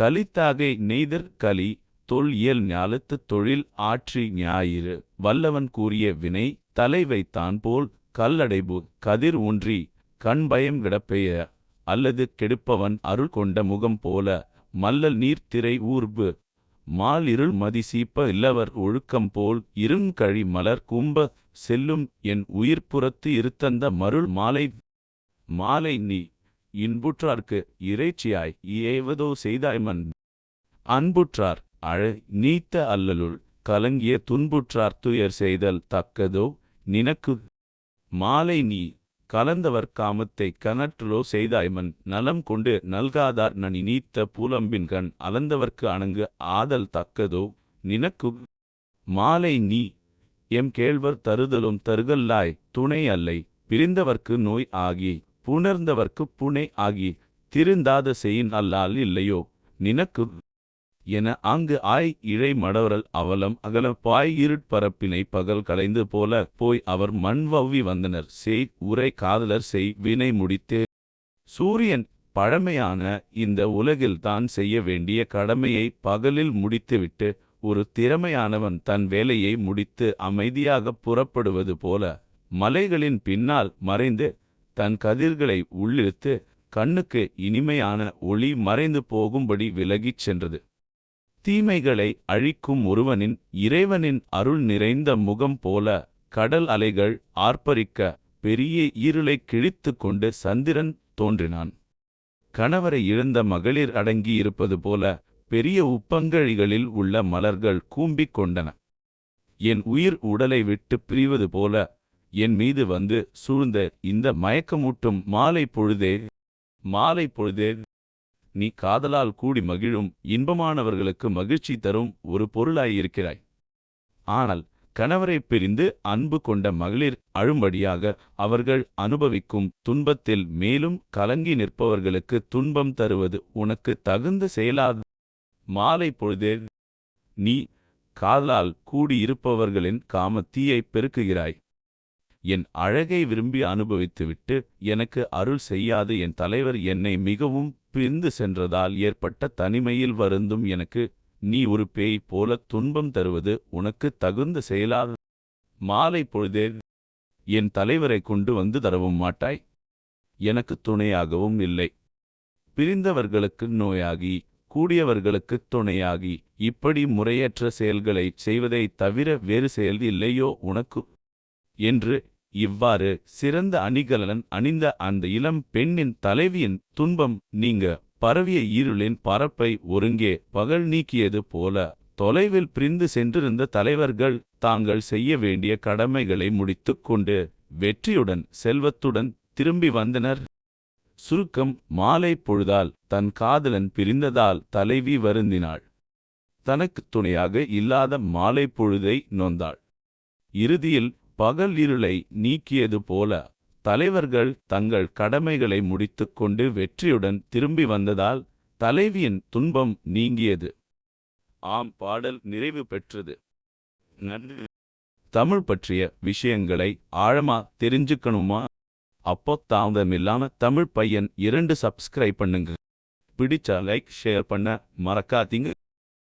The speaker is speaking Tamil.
கலித்தாகை நெய்தற் கலி தொல் இயல் ஞாலத்து தொழில் ஆற்றி ஞாயிறு. வல்லவன் கூறிய வினை தலை வைத்தான் போல் கல்லடைபு கதிர் ஊன்றி கண் பயம் கிடப்பெய அல்லது கெடுப்பவன் அருள் கொண்ட முகம் போல மல்லல் நீர் திரை ஊர்பு மால் இருள் மதி சீப்ப இல்லவர் ஒழுக்கம் போல் இருங்கழி மலர் கும்ப செல்லும் என் உயிர்ப்புறத்து இருத்தந்த மருள் மாலை மாலை நீ இன்புற்றார்க்கு இறைச்சியாய் ஏவதோ செய்தாய்மன். அன்புற்றார் அழ நீத்த அல்லலுள் கலங்கிய துன்புற்றார் துயர் செய்தல் தக்கதோ? நினக்கு மாலை நீ கலந்தவர் காமத்தை கனற்றலோ செய்தாய்மன். நலம் கொண்டு நல்காதார் நனி நீத்த பூலம்பின்கண் அலந்தவர்க்கு அணங்கு ஆதல் தக்கதோ? நினக்கு மாலை நீ எம் கேழ்வர் தருதலும் தருகல்லாய் துணை அல்லை பிரிந்தவர்க்கு நோய் ஆகி புணர்ந்தவர்க்குப் புனை ஆகி திருந்தாத செயின் அல்லால் இல்லையோ? நினக்கு என ஆங்கு ஆய் இழை மடவரல் அவலம் அகல பாய் இருட்பரப்பினை பகல் கலைந்து போல போய் அவர் மண் வவ்வி வந்தனர். செய் உரை காதலர் செய் வினை முடித்து. சூரியன் பழமையான இந்த உலகில் தான் செய்ய வேண்டிய கடமையை பகலில் முடித்துவிட்டு ஒரு திறமையானவன் தன் வேலையை முடித்து அமைதியாக புறப்படுவது போல மலைகளின் பின்னால் மறைந்து தன் கதிர்களை உள்ளிழுத்து கண்ணுக்கு இனிமையான ஒளி மறைந்து போகும்படி விலகிச் சென்றது. தீமைகளை அழிக்கும் ஒருவனின் இறைவனின் அருள் நிறைந்த முகம் போல கடல் அலைகள் ஆர்ப்பரிக்க பெரிய ஈருளை கிழித்து கொண்டு சந்திரன் தோன்றினான். கணவரை இழந்த மகளிர் அடங்கியிருப்பது போல பெரிய உப்பங்கழிகளில் உள்ள மலர்கள் கூம்பிக் கொண்டன. என் உயிர் உடலை விட்டு பிரிவது போல என் மீது வந்து சூழ்ந்த இந்த மயக்கமூட்டும் மாலை பொழுதே மாலை பொழுதே நீ காதலால் கூடி மகிழும் இன்பமானவர்களுக்கு மகிழ்ச்சி தரும் ஒரு பொருளாயிருக்கிறாய். ஆனால் கணவரைப் பிரிந்து அன்பு கொண்ட மகளிர் அழும்படியாக அவர்கள் அனுபவிக்கும் துன்பத்தில் மேலும் கலங்கி நிற்பவர்களுக்கு துன்பம் தருவது உனக்கு தகுந்த செயலாது மாலை பொழுதே நீ காதலால் கூடியிருப்பவர்களின் காமத்தீயைப் பெருக்குகிறாய். என் அழகை விரும்பி அனுபவித்துவிட்டு எனக்கு அருள் செய்யாது. என் தலைவர் என்னை மிகவும் பிரிந்து சென்றதால் ஏற்பட்ட தனிமையில் வருந்தும் எனக்கு. நீ ஒரு பேய் போல துன்பம் தருவது உனக்கு தகுந்த செயலாக. மாலை பொழுதே என் தலைவரை கொண்டு வந்து தரவும் மாட்டாய். எனக்கு துணையாகவும் இல்லை. பிரிந்தவர்களுக்கு நோயாகி கூடியவர்களுக்கு துணையாகி இப்படி முறையற்ற செயல்களை செய்வதைத் தவிர வேறு செயல் இல்லையோ உனக்கு? என்று இவ்வாறு சிறந்த அணிகலன் அணிந்த அந்த இளம் பெண்ணின் தலைவியின் துன்பம் நீங்க பரவிய ஈருளின் பரப்பை ஒருங்கே பகல் நீக்கியது போல தொலைவில் பிரிந்து சென்றிருந்த தலைவர்கள் தாங்கள் செய்ய வேண்டிய கடமைகளை முடித்துக் கொண்டு வெற்றியுடன் செல்வத்துடன் திரும்பி வந்தனர். சுருக்கம் மாலை பொழுதால் தன் காதலன் பிரிந்ததால் தலைவி வருந்தினாள். தனக்குத் துணையாக இல்லாத மாலை பொழுதை நொந்தாள். இறுதியில் பகல் இருளை நீக்கியது போல தலைவர்கள் தங்கள் கடமைகளை முடித்துக்கொண்டு வெற்றியுடன் திரும்பி வந்ததால் தலைவியின் துன்பம் நீங்கியது. ஆம் பாடல் நிறைவு பெற்றது. நன்றி. தமிழ் பற்றிய விஷயங்களை ஆழமா தெரிஞ்சுக்கணுமா? அப்போ தாமதமில்லாம தமிழ் பையன் இரண்டு சப்ஸ்கிரைப் பண்ணுங்க. பிடிச்சா லைக் ஷேர் பண்ண மறக்காதீங்க.